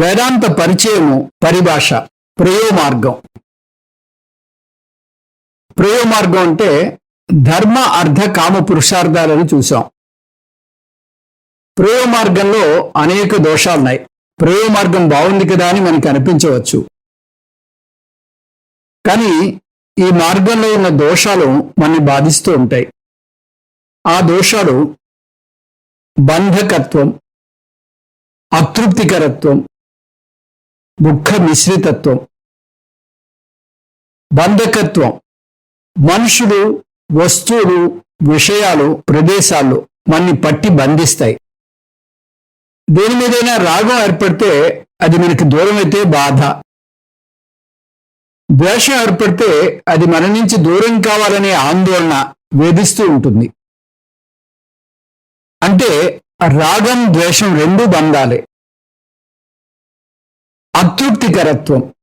వేదాంత పరిచయము పరిభాష ప్రయోమార్గం. మార్గం మార్గం అంటే ధర్మ అర్ధ కామ పురుషార్థాలను చూసాం. ప్రయోమార్గంలో అనేక దోషాలున్నాయి. ప్రయోమార్గం బాగుంది కదా అని మనకి అనిపించవచ్చు. కానీ ఈ మార్గంలో ఉన్న దోషాలు మనని బాధిస్తూ ఉంటాయి. ఆ దోషాలు బంధకత్వం అతృప్తికరత్వం దుఃఖ మిశ్రితత్వం. బంధకత్వం. మనుషులు వస్తువులు విషయాలు ప్రదేశాలు మనని పట్టి బంధిస్తాయి. దేని మీదైనా రాగం ఏర్పడితే అది మనకి దూరం అయితే బాధ. ద్వేషం ఏర్పడితే అది మన నుంచి దూరం కావాలనే ఆందోళన వేధిస్తూ ఉంటుంది. అంటే రాగం ద్వేషం రెండు బంధాలే. తృప్తికరత్వం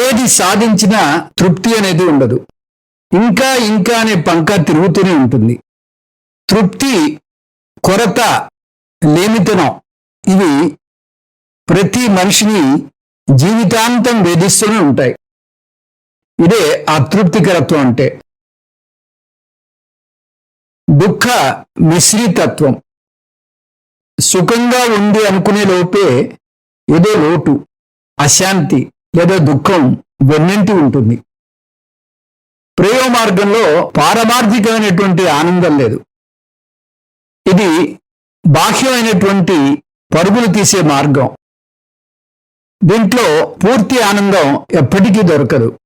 ఏది సాధించినా తృప్తి అనేది ఉండదు. ఇంకా ఇంకా అనే పంక తిరుగుతూనే ఉంటుంది. తృప్తి కొరత లేమితనం ఇవి ప్రతి మనిషిని జీవితాంతం వేధిస్తూనే ఉంటాయి. ఇదే అతృప్తికరత్వం అంటే. దుఃఖ మిశ్రితత్వం. సుఖంగా ఉంది అనుకునే లోపే ఏదో లోటు. అశాంతి లేదా దుఃఖం వెన్నంటి ఉంటుంది. ప్రేమ మార్గంలో పారమార్థికమైనటువంటి ఆనందం లేదు. ఇది బాహ్యమైనటువంటి పరుగులు తీసే మార్గం. దీంట్లో పూర్తి ఆనందం ఎప్పటికీ దొరకదు.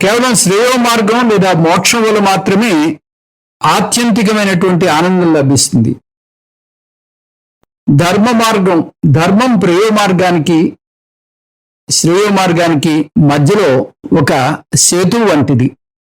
కేవలం శ్రేయో మార్గం లేదా మోక్షం వల్ల మాత్రమే ఆత్యంతికమైనటువంటి ఆనందం లభిస్తుంది. ధర్మ మార్గం ధర్మం ప్రేయ మార్గానికి శ్రేయ మార్గానికి మధ్యలో ఒక సేతు వంటిది.